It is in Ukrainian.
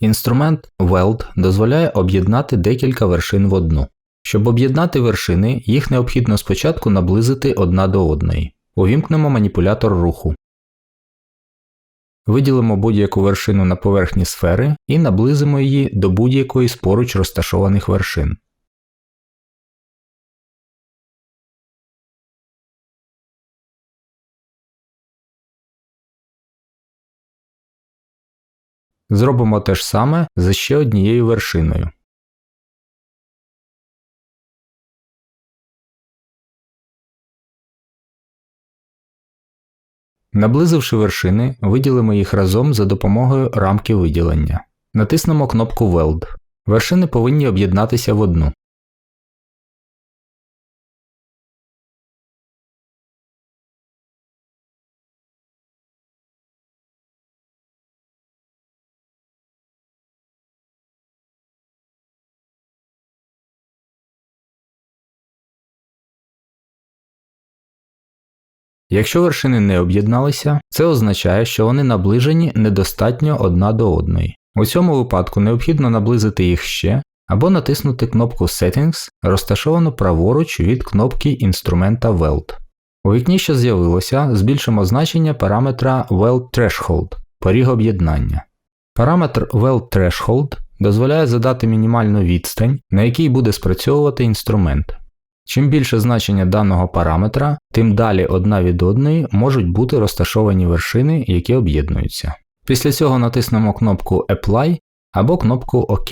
Інструмент Weld дозволяє об'єднати декілька вершин в одну. Щоб об'єднати вершини, їх необхідно спочатку наблизити одна до одної. Увімкнемо маніпулятор руху. Виділимо будь-яку вершину на поверхні сфери і наблизимо її до будь-якої з поруч розташованих вершин. Зробимо те ж саме за ще однією вершиною. Наблизивши вершини, виділимо їх разом за допомогою рамки виділення. Натиснемо кнопку Weld. Вершини повинні об'єднатися в одну. Якщо вершини не об'єдналися, це означає, що вони наближені недостатньо одна до одної. У цьому випадку необхідно наблизити їх ще або натиснути кнопку Settings, розташовану праворуч від кнопки інструмента Weld. У вікні, що з'явилося, збільшимо значення параметра Weld Threshold поріг об'єднання. Параметр Weld Threshold дозволяє задати мінімальну відстань, на якій буде спрацьовувати інструмент. Чим більше значення даного параметра, тим далі одна від одної можуть бути розташовані вершини, які об'єднуються. Після цього натиснемо кнопку Apply або кнопку ОК.